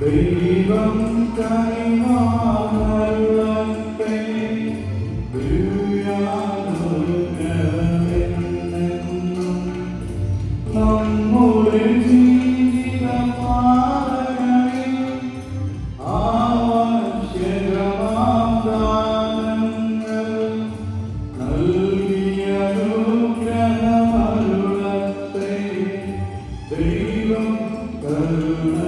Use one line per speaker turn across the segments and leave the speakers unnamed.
ദൈവം കൈമാറട്ടെ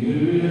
You